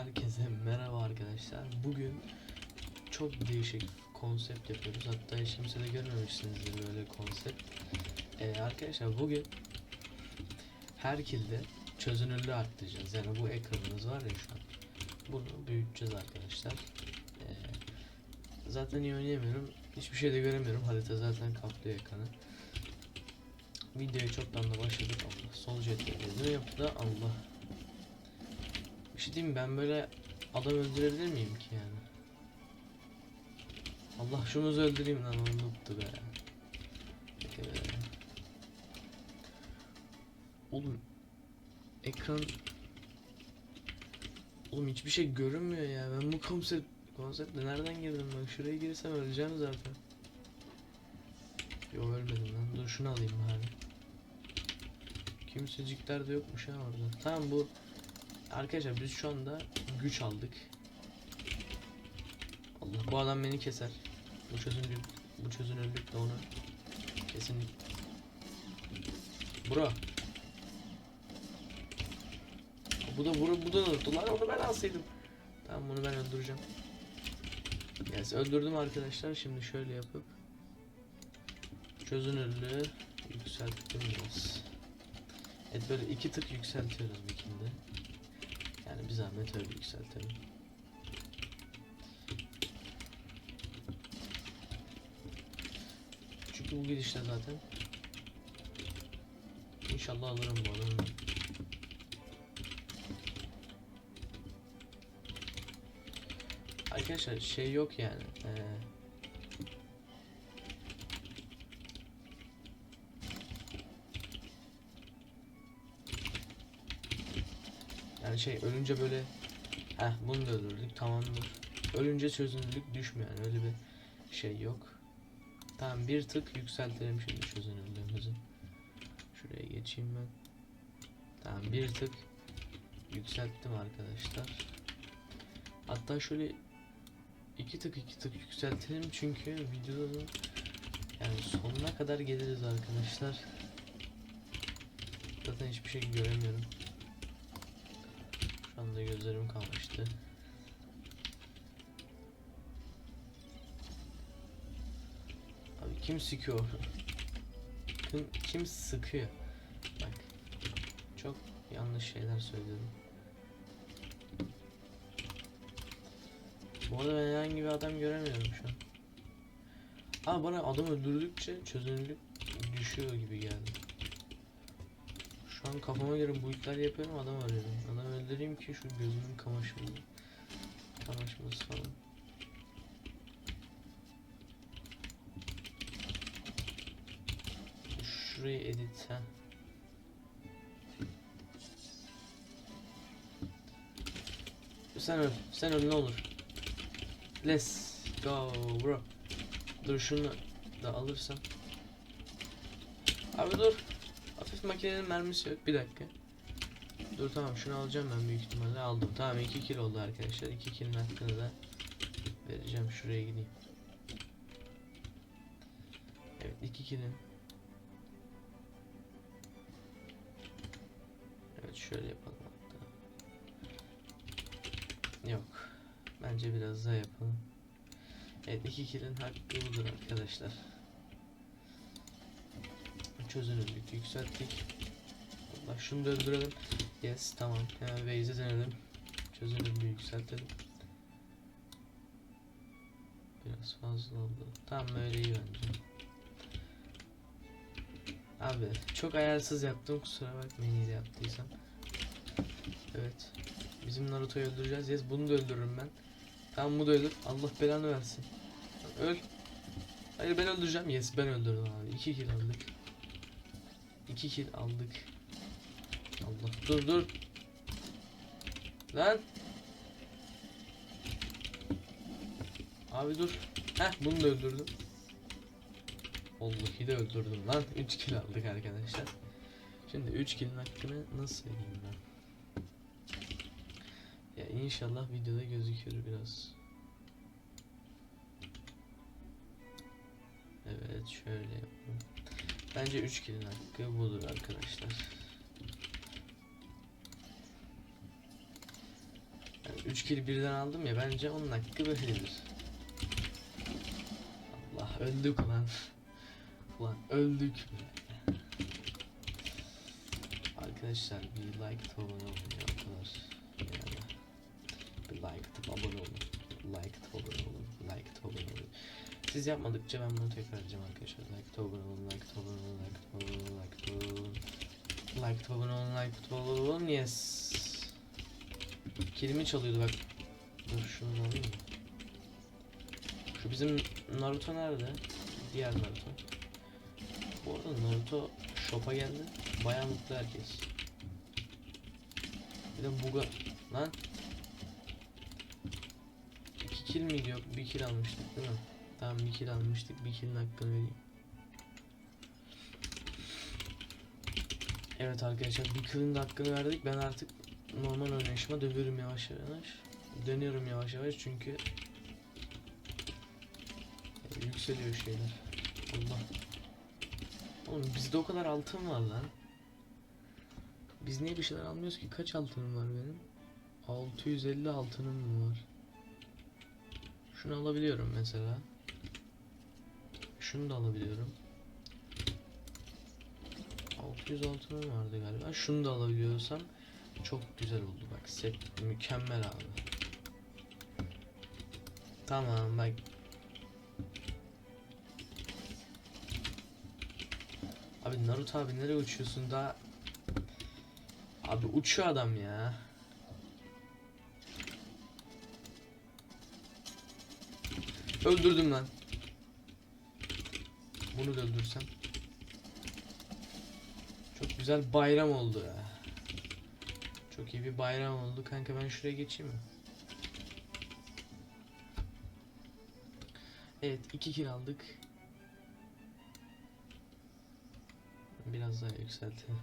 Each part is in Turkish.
Herkese merhaba arkadaşlar. Bugün çok değişik konsept yapıyoruz. Hatta hiç kimse de görmemişsinizdir böyle konsept. Ee, arkadaşlar bugün her kilde çözünürlüğü arttıracağız. Yani bu ekranımız var ya şu an. Bunu büyüteceğiz arkadaşlar. Ee, zaten iyi oynayamıyorum. Hiçbir şey de göremiyorum. Harita zaten kaplıyor ekranı. Videoya çoktan da başladık. Allah sol jetleri ne yaptı? Allah bir şey diyeyim ben böyle adam öldürebilir miyim ki yani? Allah şunu öldüreyim lan unuttu be. Be. Oğlum ekran Oğlum hiçbir şey görünmüyor ya. Ben bu konsept konseptle nereden girdim bak şuraya girsem öleceğim zaten. Yo ölmedim lan. Dur şunu alayım bari. Kimsecikler de yokmuş ha orada. Tamam bu Arkadaşlar biz şu anda güç aldık. Allah bu adam beni keser. Bu çözünürlük bu çözünürlük de onu kesinlikle. Bro. Bu da bunu bu da unuttu lan onu ben alsaydım. Tamam bunu ben öldüreceğim. Yes, öldürdüm arkadaşlar. Şimdi şöyle yapıp çözünürlüğü yükselttim biraz. Evet böyle iki tık yükseltiyoruz Viking'de. Yani bir zahmet öyle yükseltelim. Çünkü bu gidişle zaten İnşallah alırım bu adamı. Arkadaşlar şey yok yani. Ee, Yani şey ölünce böyle Heh bunu da öldürdük tamamdır. Ölünce çözünürlük düşmüyor yani öyle bir şey yok. Tamam bir tık yükseltelim şimdi çözünürlüğümüzü. Şuraya geçeyim ben. Tamam bir tık yükselttim arkadaşlar. Hatta şöyle iki tık iki tık yükseltelim çünkü videonun yani sonuna kadar geliriz arkadaşlar. Zaten hiçbir şey göremiyorum. Şu anda gözlerim kamaştı. Abi kim sıkıyor? Kim, kim sıkıyor? Bak. Çok yanlış şeyler söylüyorum. Bu arada ben herhangi bir adam göremiyorum şu an. Aa bana adam öldürdükçe çözünürlük düşüyor gibi geldi. An kafama göre boyutlar yapıyorum adam arıyorum. Adam öldüreyim ki şu gözümün kamaşması. Kamaşması falan. Şurayı edit ha. Sen öl, sen öl ne olur. Let's go bro. Dur şunu da alırsam. Abi dur. Hafif makinenin mermisi yok. Bir dakika. Dur tamam şunu alacağım ben büyük ihtimalle aldım. Tamam 2 kill oldu arkadaşlar. 2 kill'in hakkını da vereceğim. Şuraya gideyim. Evet 2 kill'in. Evet şöyle yapalım hatta. Yok. Bence biraz daha yapalım. Evet 2 kill'in hakkı budur arkadaşlar. Çözünürlük yükselttik. Allah şunu da öldürelim. Yes tamam. Hemen Waze'e dönelim. Çözünürlüğü yükseltelim. Biraz fazla oldu. Tamam böyle iyi bence. Abi çok ayarsız yaptım kusura bakmayın iyi de yaptıysam. Evet. Bizim Naruto'yu öldüreceğiz. Yes bunu da öldürürüm ben. Tamam bu da ölür. Allah belanı versin. Öl. Hayır ben öldüreceğim. Yes ben öldürdüm abi. 2 kill aldık. 2 kill aldık. Allah dur dur. Lan. Abi dur. Heh bunu da öldürdüm. Vallahi de öldürdüm lan. 3 kill aldık arkadaşlar. Şimdi 3 kill'in hakkını nasıl vereyim ben? Ya inşallah videoda gözükür biraz. Evet şöyle yapalım. Bence 3 kill'in hakkı budur arkadaşlar. Yani 3 kill birden aldım ya bence onun hakkı böyledir. Allah öldük lan. Ulan öldük be. Arkadaşlar bir like abone olun ya o kadar. Yani bir like abone olun. Like abone olun. Like abone olun. Siz yapmadıkça ben bunu tekrar edeceğim arkadaşlar. Like atıp abone olun. Like atıp abone olun. Like atıp abone olun. Like olun. Like atıp abone olun. Like atıp abone olun. Yes. Kilimi çalıyordu bak. Dur şunu alayım mı? Şu bizim Naruto nerede? Diğer Naruto. Bu arada Naruto shop'a geldi. Bayağı mutlu herkes. Bir de buga... Lan. İki kill miydi yok? Bir kill almıştık değil mi? Tamam bir kill almıştık. Bir kill'in hakkını vereyim. Evet arkadaşlar bir kill'in hakkını verdik. Ben artık normal oynayışıma dönüyorum yavaş yavaş. Dönüyorum yavaş yavaş çünkü e, yükseliyor şeyler. Allah. Oğlum bizde o kadar altın var lan. Biz niye bir şeyler almıyoruz ki? Kaç altınım var benim? 650 altınım mı var? Şunu alabiliyorum mesela. Şunu da alabiliyorum. 600 altınım vardı galiba. Şunu da alabiliyorsam çok güzel oldu bak. Set mükemmel abi. Tamam bak. Abi Naruto abi nereye uçuyorsun daha? Abi uçuyor adam ya. Öldürdüm lan. Bunu da öldürsem. Çok güzel bayram oldu ya. Çok iyi bir bayram oldu. Kanka ben şuraya geçeyim mi? Evet iki kill aldık. Biraz daha yükseltelim.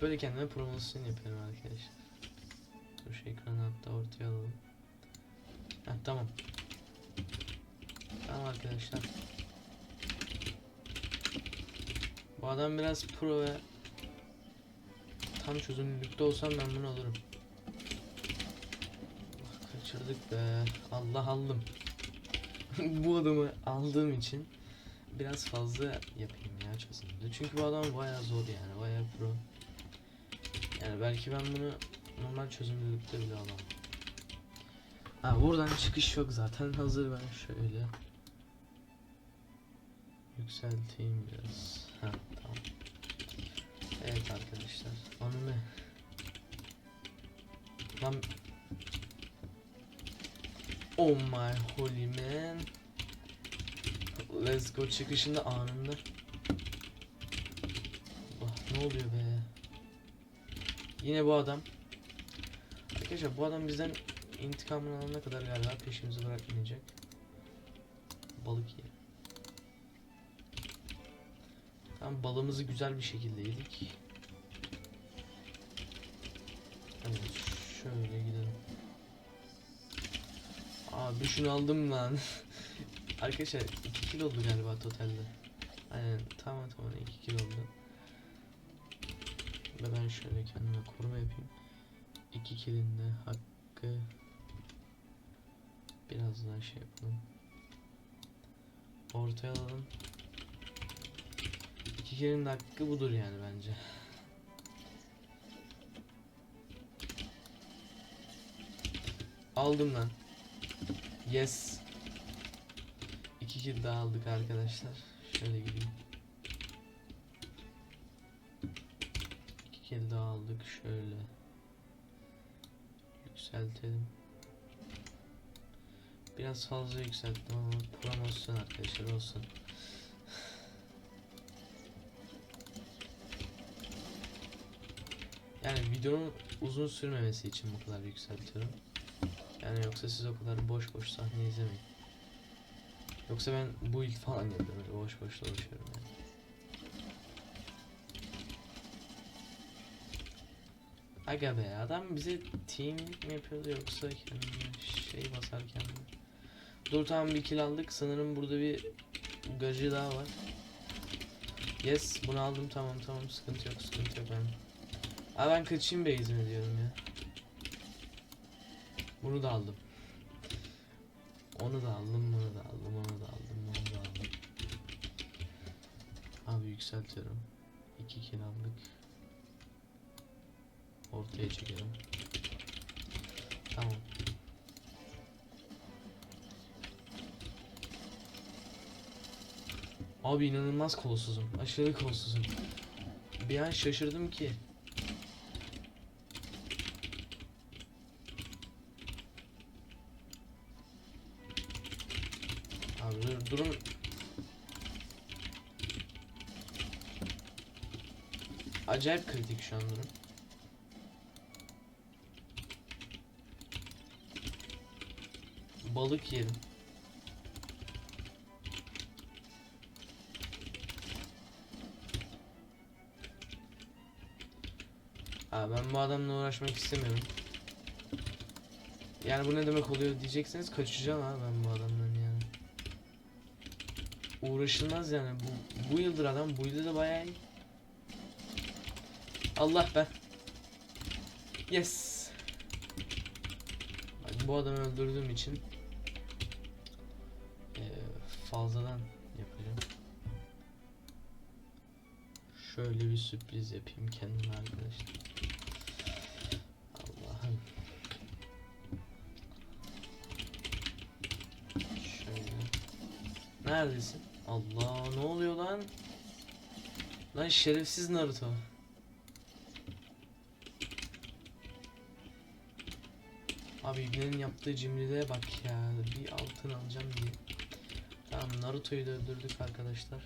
Böyle kendime promosyon yapıyorum arkadaşlar. Dur şu ekranı hatta ortaya alalım. Heh, tamam. Tamam arkadaşlar. Bu adam biraz pro ve tam çözünürlükte olsam ben bunu alırım. Allah kaçırdık be. Allah aldım. bu adamı aldığım için biraz fazla yapayım ya çözünürlüğü. Çünkü bu adam bayağı zor yani. Bayağı pro. Yani belki ben bunu normal çözünürlükte bile alamam. Ha buradan çıkış yok zaten. Hazır ben şöyle yükselteyim biraz. Ha tamam. Evet arkadaşlar. Anime. Lan Oh my holy man. Let's go çıkışında anında. Allah ne oluyor be? Yine bu adam. Arkadaşlar bu adam bizden intikamını alana kadar galiba peşimizi bırakmayacak. Balık ye. Tamam balımızı güzel bir şekilde yedik. Evet şöyle gidelim. Abi şunu aldım lan. Arkadaşlar 2 kilo oldu galiba totalde. Aynen tamam tamam 2 kilo oldu. Ve ben şöyle kendime koruma yapayım. 2 kilin de hakkı biraz daha şey yapalım. Ortaya alalım. 2 kilin de hakkı budur yani bence. Aldım lan. Yes. 2 kill daha aldık arkadaşlar. Şöyle gideyim. 2 kill daha aldık şöyle. Yükseltelim. Biraz fazla yükselttim ama promosyon arkadaşlar olsun. Yani videonun uzun sürmemesi için bu kadar yükseltiyorum. Yani yoksa siz o kadar boş boş sahne izlemeyin. Yoksa ben bu ilk falan yapıyorum öyle boş boş dolaşıyorum yani. Aga be adam bize team mi yapıyordu yoksa şey basarken mi? Dur tamam bir kill aldık sanırım burada bir gacı daha var. Yes bunu aldım tamam tamam sıkıntı yok sıkıntı yok ben. Aa ben kaçayım base'ime diyorum ya. Bunu da aldım. Onu da aldım, bunu da aldım, onu da aldım, bunu da aldım. Abi yükseltiyorum. 2 kill aldık. Ortaya çekelim. Tamam. Abi inanılmaz kolsuzum. Aşırı kolsuzum. Bir an şaşırdım ki. Acayip kritik şu an durum. Balık yerim. Abi ben bu adamla uğraşmak istemiyorum. Yani bu ne demek oluyor diyeceksiniz kaçacağım abi ben bu adamdan yani. Uğraşılmaz yani bu bu yıldır adam bu yılda da bayağı. Allah be. Yes. Bak bu adamı öldürdüğüm için eee, fazladan yapacağım. Şöyle bir sürpriz yapayım kendime arkadaşlar. Allah'ım. Şöyle. Neredesin? Allah ne oluyor lan? Lan şerefsiz Naruto. Abi İbne'nin yaptığı cimriliğe bak ya. Bir altın alacağım diye. Tamam Naruto'yu da öldürdük arkadaşlar.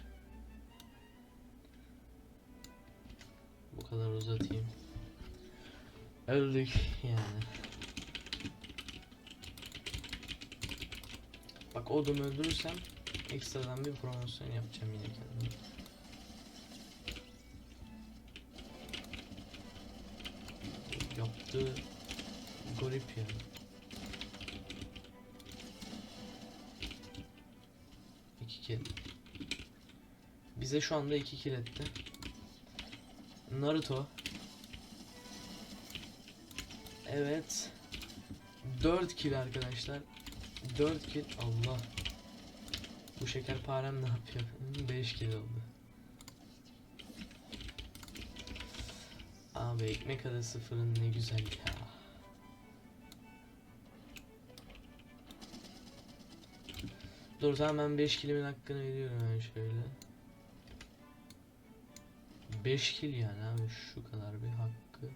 Bu kadar uzatayım. Öldük yani. Bak o adamı öldürürsem ekstradan bir promosyon yapacağım yine kendime. Yaptığı garip yani. Bize şu anda iki kill etti. Naruto. Evet. 4 kill arkadaşlar. 4 kill. Allah. Bu şekerparem ne yapıyor? 5 kill oldu. Abi ekmek arası fırın ne güzel ya. Dur tamam ben 5 kilimin hakkını veriyorum ben şöyle. 5 kill yani abi şu kadar bir hakkı.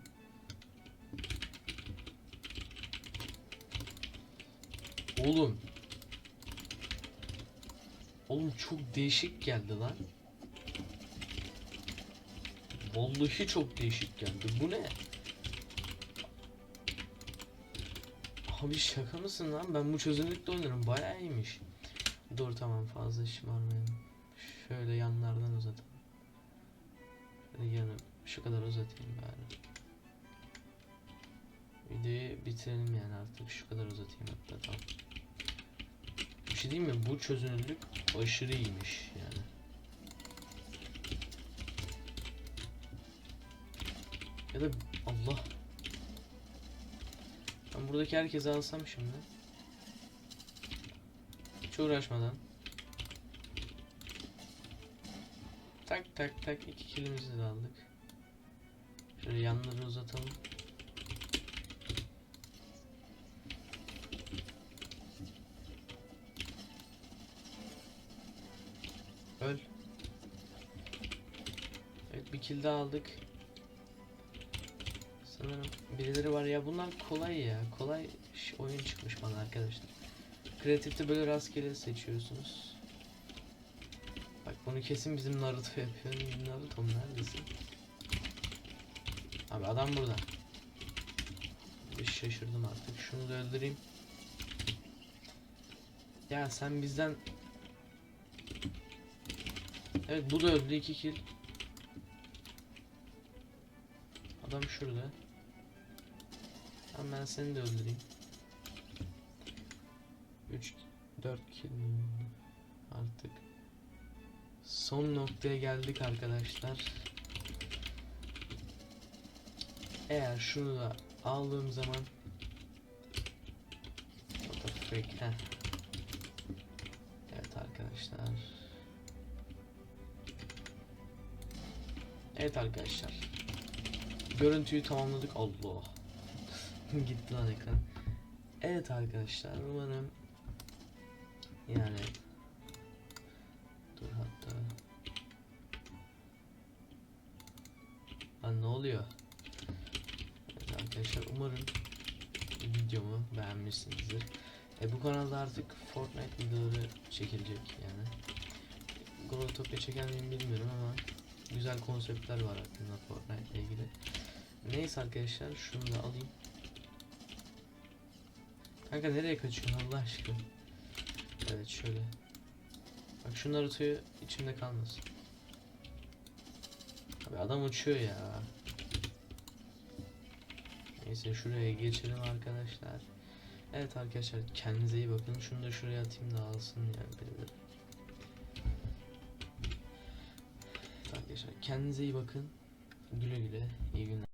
Oğlum. Oğlum çok değişik geldi lan. Vallahi çok değişik geldi. Bu ne? Abi şaka mısın lan? Ben bu çözünürlükte oynarım. Bayağı iyiymiş. Dur tamam fazla şımarmayalım. Şöyle yanlardan uzatalım. Yanı şu kadar uzatayım bari. Videoyu bitirelim yani artık şu kadar uzatayım hatta tamam. Bir şey diyeyim mi? Bu çözünürlük aşırı iyiymiş yani. Ya da Allah. Ben buradaki herkesi alsam şimdi. Hiç uğraşmadan. Tak tak tak iki kilimizi de aldık. Şöyle yanları uzatalım. Öl. Evet bir kill daha aldık. Sanırım birileri var ya bunlar kolay ya. Kolay oyun çıkmış bana arkadaşlar. Kreatifte böyle rastgele seçiyorsunuz. Bunu kesin bizim Naruto yapıyor. Naruto neredesin? Abi adam burada. Bir şaşırdım artık. Şunu da öldüreyim. Ya sen bizden Evet bu da öldü 2 kill. Adam şurada. Tamam ben seni de öldüreyim. 3 4 kill artık. Son noktaya geldik arkadaşlar. Eğer şunu da aldığım zaman Bek. Heh. Evet arkadaşlar. Evet arkadaşlar. Görüntüyü tamamladık. Allah. Gitti lan ekran. Evet arkadaşlar umarım yani dur hatta Lan ne oluyor? Evet arkadaşlar umarım videomu beğenmişsinizdir. E, bu kanalda artık Fortnite videoları çekilecek yani. Growtopia çeker miyim bilmiyorum ama güzel konseptler var aklımda Fortnite ile ilgili. Neyse arkadaşlar şunu da alayım. Kanka nereye kaçıyorsun Allah aşkına? Evet şöyle. Bak şu Naruto'yu içimde kalmasın. Abi adam uçuyor ya. Neyse şuraya geçelim arkadaşlar. Evet arkadaşlar kendinize iyi bakın. Şunu da şuraya atayım da alsın yani birileri. Arkadaşlar kendinize iyi bakın. Güle güle. İyi günler.